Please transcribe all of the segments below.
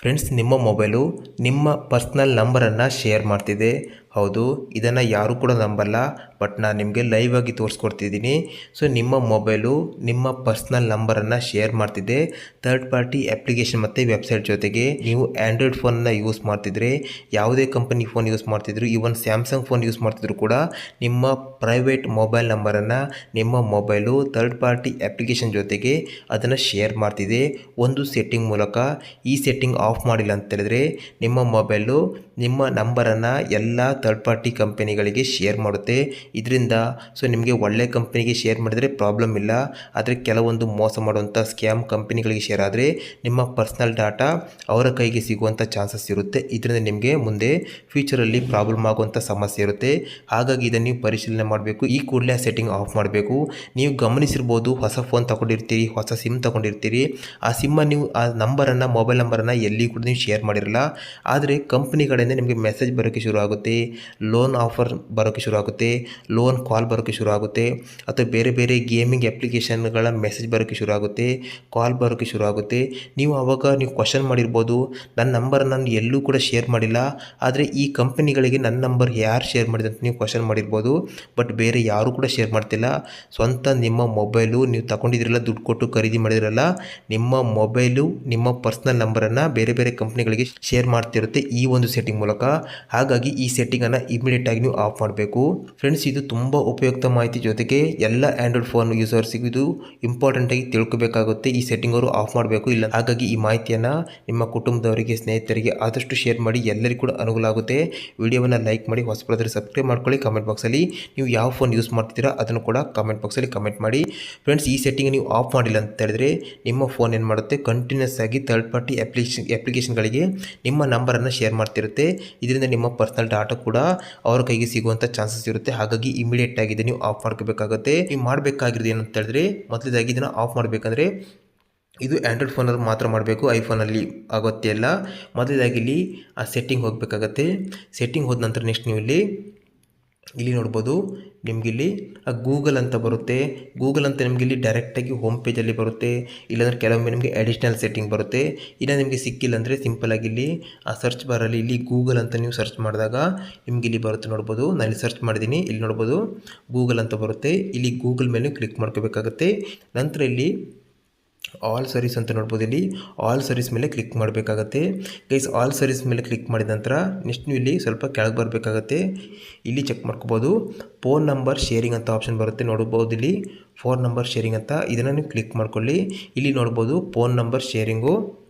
Friends ನಿಮ್ಮ mobile ನಿಮ್ಮ personal ನಂಬರನ್ನು ಶೇರ್ ಮಾಡ್ತಿದೆ. ಹೌದು, ಇದನ್ನು ಯಾರೂ ಕೂಡ ನಂಬಲ್ಲ ಬಟ್ ನಾನು ನಿಮಗೆ ಲೈವ್ ಆಗಿ ತೋರಿಸ್ಕೊಡ್ತಿದ್ದೀನಿ ಸೊ ನಿಮ್ಮ ಮೊಬೈಲು ನಿಮ್ಮ ಪರ್ಸ್ನಲ್ ನಂಬರನ್ನು ಶೇರ್ ಮಾಡ್ತಿದೆ ಥರ್ಡ್ ಪಾರ್ಟಿ ಅಪ್ಲಿಕೇಶನ್ ಮತ್ತು ವೆಬ್ಸೈಟ್ ಜೊತೆಗೆ. ನೀವು ಆ್ಯಂಡ್ರಾಯ್ಡ್ ಫೋನನ್ನು ಯೂಸ್ ಮಾಡ್ತಿದ್ರೆ, ಯಾವುದೇ ಕಂಪನಿ ಫೋನ್ ಯೂಸ್ ಮಾಡ್ತಿದ್ರು ಈವನ್ ಸ್ಯಾಮ್ಸಂಗ್ ಫೋನ್ ಯೂಸ್ ಮಾಡ್ತಿದ್ರು ಕೂಡ, ನಿಮ್ಮ ಪ್ರೈವೇಟ್ ಮೊಬೈಲ್ ನಂಬರನ್ನು ನಿಮ್ಮ ಮೊಬೈಲು ಥರ್ಡ್ ಪಾರ್ಟಿ ಅಪ್ಲಿಕೇಶನ್ ಜೊತೆಗೆ ಅದನ್ನು ಶೇರ್ ಮಾಡ್ತಿದೆ. ಒಂದು ಸೆಟ್ಟಿಂಗ್ ಮೂಲಕ, ಈ ಸೆಟ್ಟಿಂಗ್ ಆಫ್ ಮಾಡಿಲ್ಲ ಅಂತ ಹೇಳಿದ್ರೆ, ನಿಮ್ಮ ಮೊಬೈಲು ನಿಮ್ಮ ನಂಬರನ್ನು ಎಲ್ಲ ಥರ್ಡ್ ಪಾರ್ಟಿ ಕಂಪನಿಗಳಿಗೆ ಶೇರ್ ಮಾಡುತ್ತೆ. ಇದರಿಂದ ಸೊ ನಿಮಗೆ ಒಳ್ಳೆ ಕಂಪನಿಗೆ ಶೇರ್ ಮಾಡಿದರೆ ಪ್ರಾಬ್ಲಮ್ ಇಲ್ಲ. ಆದರೆ ಕೆಲವೊಂದು ಮೋಸ ಮಾಡುವಂಥ ಸ್ಕ್ಯಾಮ್ ಕಂಪನಿಗಳಿಗೆ ಶೇರ್ ಆದರೆ ನಿಮ್ಮ ಪರ್ಸ್ನಲ್ ಡಾಟಾ ಅವರ ಕೈಗೆ ಸಿಗುವಂಥ ಚಾನ್ಸಸ್ ಇರುತ್ತೆ. ಇದರಿಂದ ನಿಮಗೆ ಮುಂದೆ ಫ್ಯೂಚರಲ್ಲಿ ಪ್ರಾಬ್ಲಮ್ ಆಗುವಂಥ ಸಮಸ್ಯೆ ಇರುತ್ತೆ. ಹಾಗಾಗಿ ಇದನ್ನು ನೀವು ಪರಿಶೀಲನೆ ಮಾಡಬೇಕು. ಈ ಕೂಡಲೇ ಸೆಟ್ಟಿಂಗ್ ಆಫ್ ಮಾಡಬೇಕು. ನೀವು ಗಮನಿಸಿರ್ಬೋದು ಹೊಸ ಫೋನ್ ತೊಗೊಂಡಿರ್ತೀರಿ, ಹೊಸ ಸಿಮ್ ತೊಗೊಂಡಿರ್ತೀರಿ. ಆ ಸಿಮ್ಮನ್ನು ನೀವು, ಆ ನಂಬರನ್ನು ಮೊಬೈಲ್ ನಂಬರನ್ನು ಎಲ್ಲಿ ಕೂಡ ನೀವು ಶೇರ್ ಮಾಡಿರಲ್ಲ. ಆದರೆ ಕಂಪ್ನಿಗಳಿಂದ ನಿಮಗೆ ಮೆಸೇಜ್ ಬರೋಕ್ಕೆ ಶುರು ಆಗುತ್ತೆ. ಲೋನ್ ಆಫರ್ ಬರೋಕ್ಕೆ ಶುರು ಆಗುತ್ತೆ ಲೋನ್ ಕಾಲ್ ಬರೋಕ್ಕೆ ಶುರು ಆಗುತ್ತೆ ಅಥವಾ ಬೇರೆ ಬೇರೆ ಗೇಮಿಂಗ್ ಅಪ್ಲಿಕೇಶನ್ಗಳ ಮೆಸೇಜ್ ಬರೋಕ್ಕೆ ಶುರು ಆಗುತ್ತೆ ಕಾಲ್ ಬರೋಕ್ಕೆ ಶುರು ಆಗುತ್ತೆ ನೀವು ಆವಾಗ ನೀವು ಕ್ವಶನ್ ಮಾಡಿರ್ಬೋದು, ನನ್ನ ನಂಬರ್ ನಾನು ಎಲ್ಲೂ ಕೂಡ ಶೇರ್ ಮಾಡಿಲ್ಲ, ಆದರೆ ಈ ಕಂಪನಿಗಳಿಗೆ ನನ್ನ ನಂಬರ್ ಯಾರು ಶೇರ್ ಮಾಡಿದೆ ಅಂತ ನೀವು ಕ್ವಶನ್ ಮಾಡಿರ್ಬೋದು ಬಟ್ ಬೇರೆ ಯಾರೂ ಕೂಡ ಶೇರ್ ಮಾಡ್ತಿಲ್ಲ. ಸ್ವಂತ ನಿಮ್ಮ ಮೊಬೈಲು ನೀವು ತಗೊಂಡಿದ್ರಲ್ಲ, ದುಡ್ಡು ಕೊಟ್ಟು ಖರೀದಿ ಮಾಡಿದಿರಲ್ಲ, ನಿಮ್ಮ ಮೊಬೈಲು ನಿಮ್ಮ ಪರ್ಸ್ನಲ್ ನಂಬರನ್ನು ಬೇರೆ ಬೇರೆ ಕಂಪ್ನಿಗಳಿಗೆ ಶೇರ್ ಮಾಡ್ತಿರುತ್ತೆ ಈ ಒಂದು ಸೆಟ್ಟಿಂಗ್ ಮೂಲಕ. ಹಾಗಾಗಿ ಈ ಸೆಟ್ಟಿಂಗನ್ನು ಇಮಿಡಿಯೇಟಾಗಿ ನೀವು ಆಫ್ ಮಾಡಬೇಕು. ಫ್ರೆಂಡ್ಸ್ ಇದು ತುಂಬ ಉಪಯುಕ್ತ ಮಾಹಿತಿ ಜೊತೆಗೆ ಎಲ್ಲ ಆ್ಯಂಡ್ರಾಯ್ಡ್ ಫೋನ್ ಯೂಸರ್ಸಿಗೂ ಇದು ಇಂಪಾರ್ಟೆಂಟಾಗಿ ತಿಳ್ಕೊಬೇಕಾಗುತ್ತೆ. ಈ ಸೆಟ್ಟಿಂಗ್ ಅವರು ಆಫ್ ಮಾಡಬೇಕು. ಇಲ್ಲ, ಹಾಗಾಗಿ ಈ ಮಾಹಿತಿಯನ್ನು ನಿಮ್ಮ ಕುಟುಂಬದವರಿಗೆ, ಸ್ನೇಹಿತರಿಗೆ ಆದಷ್ಟು ಶೇರ್ ಮಾಡಿ ಎಲ್ಲರಿಗೂ ಕೂಡ ಅನುಕೂಲ ಆಗುತ್ತೆ. ವಿಡಿಯೋವನ್ನು ಲೈಕ್ ಮಾಡಿ ಹೊಸಬರಾದರೆ ಸಬ್ಸ್ಕ್ರೈಬ್ ಮಾಡ್ಕೊಳ್ಳಿ. ಕಮೆಂಟ್ ಬಾಕ್ಸಲ್ಲಿ ನೀವು ಯಾವ ಫೋನ್ ಯೂಸ್ ಮಾಡ್ತಿದ್ದೀರಾ, ಅದನ್ನು ಕೂಡ ಕಮೆಂಟ್ ಬಾಕ್ಸಲ್ಲಿ ಕಮೆಂಟ್ ಮಾಡಿ. ಫ್ರೆಂಡ್ಸ್ ಈ ಸೆಟ್ಟಿಂಗ್ ನೀವು ಆಫ್ ಮಾಡಿಲ್ಲ ಅಂತ ಹೇಳಿದ್ರೆ ನಿಮ್ಮ ಫೋನ್ ಏನು ಮಾಡುತ್ತೆ? ಕಂಟಿನ್ಯೂಸ್ ಆಗಿ ಥರ್ಡ್ ಪಾರ್ಟಿ ಅಪ್ಲಿಕೇಶನ್ ಅಪ್ಲಿಕೇಶನ್ಗಳಿಗೆ ನಿಮ್ಮ ನಂಬರನ್ನು ಶೇರ್ ಮಾಡ್ತಿರುತ್ತೆ. ಇದರಿಂದ ನಿಮ್ಮ ಪರ್ಸನಲ್ ಡಾಟಾ ಕೂಡ ಅವರ ಕೈಗೆ ಸಿಗುವಂಥ ಚಾನ್ಸಸ್ ಇರುತ್ತೆ. ಹಾಗಾಗಿ ಇಮಿಡಿಯೇಟ್ ಆಗಿ ನೀವು ಆಫ್ ಮಾಡ್ಕೋಬೇಕಾಗುತ್ತೆ. ನೀವು ಮಾಡಬೇಕಾಗಿರೋದು ಏನು ಅಂತ ಹೇಳಿದ್ರೆ ಮೊದಲೇದಾಗಿ ಇದನ್ನು ಆಫ್ ಮಾಡಬೇಕಂದ್ರೆ ಇದು ಆ್ಯಂಡ್ರಾಯ್ಡ್ ಫೋನಲ್ಲಿ ಮಾತ್ರ ಮಾಡಬೇಕು ಐಫೋನಲ್ಲಿ ಆಗುತ್ತೆ ಅಲ್ಲ. ಮೊದಲೇದಾಗಿ ಇಲ್ಲಿ ಆ ಸೆಟ್ಟಿಂಗ್ ಹೋಗಬೇಕಾಗತ್ತೆ. ಸೆಟ್ಟಿಂಗ್ ಹೋದ ನಂತರ ನೆಕ್ಸ್ಟ್ ನೀವು ಇಲ್ಲಿ ಇಲ್ಲಿ ನೋಡ್ಬೋದು ನಿಮಗಿಲ್ಲಿ ಗೂಗಲ್ ಅಂತ ಬರುತ್ತೆ. ಗೂಗಲ್ ಅಂತ ನಿಮಗೆ ಇಲ್ಲಿ ಡೈರೆಕ್ಟಾಗಿ ಹೋಮ್ ಪೇಜಲ್ಲಿ ಬರುತ್ತೆ. ಇಲ್ಲಾಂದರೆ ಕೆಲವೊಮ್ಮೆ ನಿಮಗೆ ಅಡಿಷ್ನಲ್ ಸೆಟ್ಟಿಂಗ್ ಬರುತ್ತೆ. ಇಲ್ಲ ನಿಮಗೆ ಸಿಕ್ಕಿಲ್ಲ ಅಂದರೆ ಸಿಂಪಲಾಗಿ ಇಲ್ಲಿ, ಆ ಸರ್ಚ್ ಬಾರಲ್ಲಿ ಇಲ್ಲಿ ಗೂಗಲ್ ಅಂತ ನೀವು ಸರ್ಚ್ ಮಾಡಿದಾಗ ನಿಮ್ಗೆ ಇಲ್ಲಿ ಬರುತ್ತೆ ನೋಡ್ಬೋದು. ನಾನು ಸರ್ಚ್ ಮಾಡಿದ್ದೀನಿ ಇಲ್ಲಿ ನೋಡ್ಬೋದು. ಗೂಗಲ್ ಅಂತ ಬರುತ್ತೆ. ಇಲ್ಲಿ ಗೂಗಲ್ ಮೇಲೆ ಕ್ಲಿಕ್ ಮಾಡ್ಕೋಬೇಕಾಗುತ್ತೆ. ನಂತರ ಇಲ್ಲಿ ಆಲ್ ಸರ್ವಿಸ್ ಅಂತ ನೋಡ್ಬೋದು ಇಲ್ಲಿ. ಆಲ್ ಸರ್ವಿಸ್ ಮೇಲೆ ಕ್ಲಿಕ್ ಮಾಡಬೇಕಾಗತ್ತೆ. ಗೈಸ್ ಆಲ್ ಸರ್ವಿಸ್ ಮೇಲೆ ಕ್ಲಿಕ್ ಮಾಡಿದ ನಂತರ ನೆಕ್ಸ್ಟ್ ನೀವು ಇಲ್ಲಿ ಸ್ವಲ್ಪ ಕೆಳಗೆ ಬರಬೇಕಾಗತ್ತೆ. ಇಲ್ಲಿ ಚೆಕ್ ಮಾಡ್ಕೋಬೋದು. ಫೋನ್ ನಂಬರ್ ಶೇರಿಂಗ್ ಅಂತ ಆಪ್ಷನ್ ಬರುತ್ತೆ ನೋಡ್ಬೋದು ಇಲ್ಲಿ. ಫೋನ್ ನಂಬರ್ ಶೇರಿಂಗ್ ಅಂತ ಇದನ್ನು ನೀವು ಕ್ಲಿಕ್ ಮಾಡ್ಕೊಳ್ಳಿ. ಇಲ್ಲಿ ನೋಡ್ಬೋದು ಫೋನ್ ನಂಬರ್ ಶೇರಿಂಗು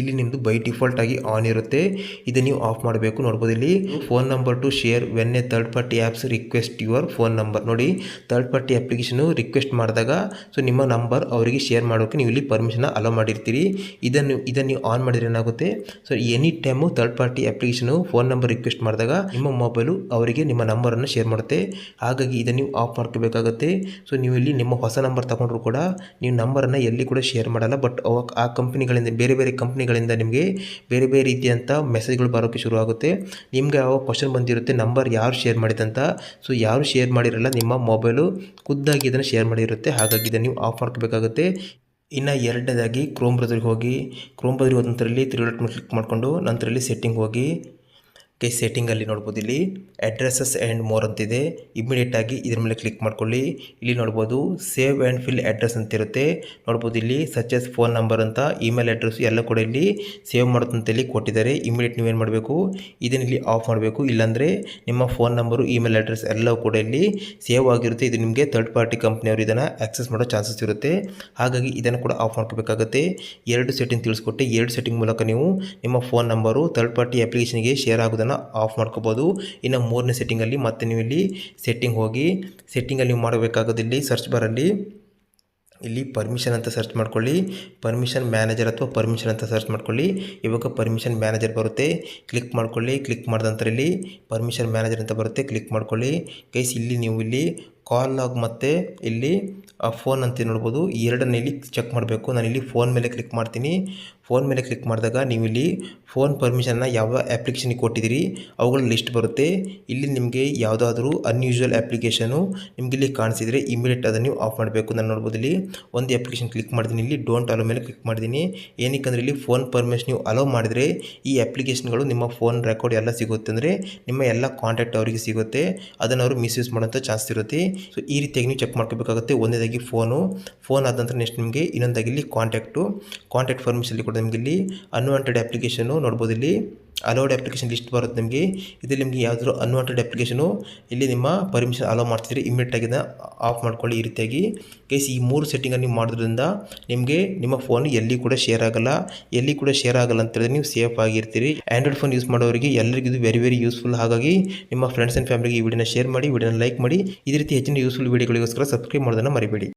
ಇಲ್ಲಿ ನಿಮ್ಮದು ಬೈ ಡಿಫಾಲ್ಟ್ ಆಗಿ ಆನ್ ಇರುತ್ತೆ. ಇದು ನೀವು ಆಫ್ ಮಾಡಬೇಕು. ನೋಡ್ಬೋದು ಇಲ್ಲಿ phone number to share when a third party apps request your phone number ನೋಡಿ ಥರ್ಡ್ ಪಾರ್ಟಿ ಅಪ್ಲಿಕೇಶನು ರಿಕ್ವೆಸ್ಟ್ ಮಾಡಿದಾಗ ಸೊ ನಿಮ್ಮ ನಂಬರ್ ಅವರಿಗೆ ಶೇರ್ ಮಾಡೋಕ್ಕೆ ನೀವು ಇಲ್ಲಿ ಪರ್ಮಿಷನ್ ಅಲೋ ಮಾಡಿರ್ತೀರಿ. ಇದನ್ನು ಇದನ್ನು ನೀವು ಆನ್ ಮಾಡಿದ್ರೆ ಏನಾಗುತ್ತೆ? So any time third party application phone number request ಮಾಡಿದಾಗ, ನಿಮ್ಮ ಮೊಬೈಲು ಅವರಿಗೆ ನಿಮ್ಮ ನಂಬರನ್ನು ಶೇರ್ ಮಾಡುತ್ತೆ. ಹಾಗಾಗಿ ಇದನ್ನು ನೀವು ಆಫ್ ಮಾಡ್ಕೋಬೇಕಾಗುತ್ತೆ. ಸೊ ನೀವು ಇಲ್ಲಿ ನಿಮ್ಮ ಹೊಸ ನಂಬರ್ ತಗೊಂಡ್ರು ಕೂಡ ನೀವು ನಂಬರನ್ನು ಎಲ್ಲಿ ಕೂಡ ಶೇರ್ ಮಾಡಲ್ಲ. ಬಟ್ ಆ ಕಂಪ್ನಿಗಳಿಂದ ಬೇರೆ ಬೇರೆ ಕಂಪ್ನಿಗಳಿಂದ ನಿಮಗೆ ಬೇರೆ ಬೇರೆ ರೀತಿಯಂಥ ಮೆಸೇಜ್ಗಳು ಬರೋಕ್ಕೆ ಶುರು ಆಗುತ್ತೆ ನಿಮಗೆ ಯಾವ ಕ್ವಶನ್ ಬಂದಿರುತ್ತೆ ನಂಬರ್ ಯಾರು ಶೇರ್ ಮಾಡಿದಂತ ಸೊ ಯಾರು ಶೇರ್ ಮಾಡಿರಲ್ಲ ನಿಮ್ಮ ಮೊಬೈಲು ಖುದ್ದಾಗಿ ಇದನ್ನು ಶೇರ್ ಮಾಡಿರುತ್ತೆ. ಹಾಗಾಗಿ ಇದನ್ನು ನೀವು ಆಫ್ ಮಾಡ್ಕೋಬೇಕಾಗುತ್ತೆ. ಇನ್ನು ಎರಡನೇದಾಗಿ ಕ್ರೋಮ್ ಬ್ರೌಸರ್ಗೆ ಹೋಗಿ ಕ್ರೋಮ್ ಬ್ರೌಸರ್ಗೆ ಹೋದ ನಂತರಲ್ಲಿ ತ್ರೀ ಕ್ಲಿಕ್ ಮಾಡಿಕೊಂಡು ನಂತರಲ್ಲಿ ಸೆಟ್ಟಿಂಗ್ ಹೋಗಿ ಕೈ ಸೆಟ್ಟಿಂಗಲ್ಲಿ ನೋಡ್ಬೋದು ಇಲ್ಲಿ. ಅಡ್ರೆಸಸ್ ಆ್ಯಂಡ್ ಮೋರ್ ಅಂತಿದೆ. ಇಮಿಡಿಯೇಟಾಗಿ ಇದ್ರ ಮೇಲೆ ಕ್ಲಿಕ್ ಮಾಡ್ಕೊಳ್ಳಿ. ಇಲ್ಲಿ ನೋಡ್ಬೋದು ಸೇವ್ ಆ್ಯಂಡ್ ಫಿಲ್ ಅಡ್ರೆಸ್ ಅಂತ ಇರುತ್ತೆ ನೋಡ್ಬೋದು ಇಲ್ಲಿ ಸಚ್ ಎಸ್ ಫೋನ್ ನಂಬರ್ ಅಂತ ಇಮೇಲ್ ಅಡ್ರೆಸ್ ಎಲ್ಲ ಕೂಡ ಇಲ್ಲಿ ಸೇವ್ ಮಾಡೋದಂತೇಳಿ ಕೊಟ್ಟಿದ್ದಾರೆ. ಇಮಿಡಿಯೇಟ್ ನೀವೇನು ಮಾಡಬೇಕು? ಇದನ್ನ ಇಲ್ಲಿ ಆಫ್ ಮಾಡಬೇಕು. ಇಲ್ಲಾಂದರೆ ನಿಮ್ಮ ಫೋನ್ ನಂಬರು ಇಮೇಲ್ ಅಡ್ರೆಸ್ ಎಲ್ಲವೂ ಕೂಡ ಇಲ್ಲಿ ಸೇವ್ ಆಗಿರುತ್ತೆ. ಇದು ನಿಮಗೆ ಥರ್ಡ್ ಪಾರ್ಟಿ ಕಂಪ್ನಿಯವರು ಇದನ್ನು ಆಕ್ಸೆಸ್ ಮಾಡೋ ಚಾನ್ಸಸ್ ಇರುತ್ತೆ. ಹಾಗಾಗಿ ಇದನ್ನು ಕೂಡ ಆಫ್ ಮಾಡ್ಕೋಬೇಕಾಗುತ್ತೆ. ಎರಡು ಸೆಟ್ಟಿಂಗ್ ತಿಳಿಸ್ಕೊಟ್ಟೆ. ಎರಡು ಸೆಟ್ಟಿಂಗ್ ಮೂಲಕ ನೀವು ನಿಮ್ಮ ಫೋನ್ ನಂಬರು ಥರ್ಡ್ ಪಾರ್ಟಿ ಅಪ್ಲಿಕೇಶನ್ಗೆ ಶೇರ್ ಆಗೋದನ್ನು ಆಫ್ ಮಾಡ್ಕೋಬೋದು. ಇನ್ನು ಮೂರನೇ ಸೆಟ್ಟಿಂಗಲ್ಲಿ ಮತ್ತೆ ನೀವು ಇಲ್ಲಿ ಸೆಟ್ಟಿಂಗ್ ಹೋಗಿ ಸೆಟ್ಟಿಂಗಲ್ಲಿ ನೀವು ಮಾಡಬೇಕಾಗೋದು ಇಲ್ಲಿ ಸರ್ಚ್ ಬರಲ್ಲಿ ಇಲ್ಲಿ ಪರ್ಮಿಷನ್ ಅಂತ ಸರ್ಚ್ ಮಾಡ್ಕೊಳ್ಳಿ. ಪರ್ಮಿಷನ್ ಮ್ಯಾನೇಜರ್ ಅಥವಾ ಪರ್ಮಿಷನ್ ಅಂತ ಸರ್ಚ್ ಮಾಡ್ಕೊಳ್ಳಿ. ಇವಾಗ ಪರ್ಮಿಷನ್ ಮ್ಯಾನೇಜರ್ ಬರುತ್ತೆ. ಕ್ಲಿಕ್ ಮಾಡ್ಕೊಳ್ಳಿ. ಕ್ಲಿಕ್ ಮಾಡಿದ ನಂತರ ಇಲ್ಲಿ ಪರ್ಮಿಷನ್ ಮ್ಯಾನೇಜರ್ ಅಂತ ಬರುತ್ತೆ. ಕ್ಲಿಕ್ ಮಾಡ್ಕೊಳ್ಳಿ. ಕೈಸ್ ಇಲ್ಲಿ ನೀವು ಇಲ್ಲಿ ಕಾಲ್ ಆಗಿ ಮತ್ತು ಇಲ್ಲಿ ಫೋನ್ ಅಂತ ನೋಡ್ಬೋದು. ಎರಡನ್ನ ಇಲ್ಲಿ ಚೆಕ್ ಮಾಡಬೇಕು. ನಾನು ಇಲ್ಲಿ ಫೋನ್ ಮೇಲೆ ಕ್ಲಿಕ್ ಮಾಡ್ತೀನಿ. ಫೋನ್ ಮೇಲೆ ಕ್ಲಿಕ್ ಮಾಡಿದಾಗ ನೀವು ಇಲ್ಲಿ ಫೋನ್ ಪರ್ಮಿಷನ್ನ ಯಾವ ಅಪ್ಲಿಕೇಶನ್ಗೆ ಕೊಟ್ಟಿದ್ದೀರಿ, ಅವುಗಳ ಲಿಸ್ಟ್ ಬರುತ್ತೆ. ಇಲ್ಲಿ ನಿಮಗೆ ಯಾವುದಾದ್ರೂ ಅನ್ಯೂಶುವಲ್ ಅಪ್ಲಿಕೇಶನು ನಿಮಗೆ ಇಲ್ಲಿ ಕಾಣಿಸಿದರೆ ಇಮಿಡಿಯೇಟ್ ಅದನ್ನು ನೀವು ಆಫ್ ಮಾಡಬೇಕು ನಾನು ನೋಡ್ಬೋದು ಇಲ್ಲಿ. ಒಂದು ಅಪ್ಲಿಕೇಶನ್ ಕ್ಲಿಕ್ ಮಾಡಿದ್ದೀನಿ, ಇಲ್ಲಿ ಡೋಂಟ್ ಅಲೋ ಮೇಲೆ ಕ್ಲಿಕ್ ಮಾಡಿದ್ದೀನಿ. ಏನಕ್ಕೆಂದರೆ ಇಲ್ಲಿ ಫೋನ್ ಪರ್ಮಿಷನ್ ನೀವು ಅಲೋ ಮಾಡಿದರೆ ಈ ಅಪ್ಲಿಕೇಶನ್ಗಳು ನಿಮ್ಮ ಫೋನ್ ರೆಕಾರ್ಡ್ ಎಲ್ಲ ಸಿಗುತ್ತೆ ಅಂದರೆ ನಿಮ್ಮ ಎಲ್ಲ ಕಾಂಟ್ಯಾಕ್ಟ್ ಅವರಿಗೆ ಸಿಗುತ್ತೆ. ಅದನ್ನು ಅವರು ಮಿಸ್ಯೂಸ್ ಮಾಡೋಂಥ ಚಾನ್ಸ್ ಇರುತ್ತೆ. ಸೊ ಈ ರೀತಿಯಾಗಿ ನೀವು ಚೆಕ್ ಮಾಡ್ಕೋಬೇಕಾಗುತ್ತೆ. ಒಂದೇದಾಗಿ ಫೋನು ಫೋನ್ ಆದ ನಂತರ ನೆಕ್ಸ್ಟ್ ನಿಮಗೆ ಇನ್ನೊಂದಾಗಿ ಇಲ್ಲಿ ಕಾಂಟ್ಯಾಕ್ಟು ಕಾಂಟ್ಯಾಕ್ಟ್ ಫರ್ಮಿಷನ್ ಕೂಡ ನಿಮಗೆ ಇಲ್ಲಿ. ಅನ್ವಾಂಟೆಡ್ ಅಪ್ಲಿಕೇಶನು ನೋಡ್ಬೋದು ಇಲ್ಲಿ. ಅಲೋಡ್ ಅಪ್ಲಿಕೇಶನ್ ಲಿಸ್ಟ್ ಬರುತ್ತೆ ನಿಮಗೆ. ಇದರಲ್ಲಿ ನಿಮಗೆ ಯಾವುದಾದ್ರು ಅನ್ವಾಂಟೆಡ್ ಅಪ್ಲಿಕೇಶನು ಇಲ್ಲಿ ನಿಮ್ಮ ಪರ್ಮಿಷನ್ ಅಲೋ ಮಾಡ್ತಿದ್ರೆ ಇಮಿಡಿಯೇಟಾಗಿ ಆಫ್ ಮಾಡ್ಕೊಳ್ಳಿ ಈ ರೀತಿಯಾಗಿ. ಕೇಸ್ ಈ ಮೂರು ಸೆಟ್ಟಿಂಗನ್ನು ನೀವು ಮಾಡೋದ್ರಿಂದ ನಿಮಗೆ ನಿಮ್ಮ ಫೋನ್ ಎಲ್ಲಿ ಕೂಡ ಶೇರ್ ಆಗಲ್ಲ. ಎಲ್ಲಿ ಕೂಡ ಶೇರ್ ಆಗಲ್ಲ ಅಂತ ಹೇಳಿದ್ರೆ ನೀವು ಸೇಫ್ ಆಗಿರ್ತೀರಿ. ಆ್ಯಂಡ್ರಾಯ್ಡ್ ಫೋನ್ ಯೂಸ್ ಮಾಡೋರಿಗೆ ಎಲ್ಲರಿಗೂ ಇದು ವೆರಿ ವೆರಿ ಯೂಸ್ಫುಲ್ ಹಾಗಾಗಿ ನಿಮ್ಮ ಫ್ರೆಂಡ್ಸ್ ಆ್ಯಂಡ್ ಫ್ಯಾಮಿಲಿಗೆ ಈ ವಿಡಿಯೋನ ಶೇರ್ ಮಾಡಿ ವಿಡಿಯೋನ ಲೈಕ್ ಮಾಡಿ. ಇದೇ ರೀತಿ ಹೆಚ್ಚಿನ ಯೂಸ್ಫುಲ್ ವಿಡಿಯೋಗಳಿಗೋಸ್ಕರ ಸಬ್ಸ್ಕ್ರೈಬ್ ಮಾಡೋದನ್ನು ಮರಿಬೇಡಿ.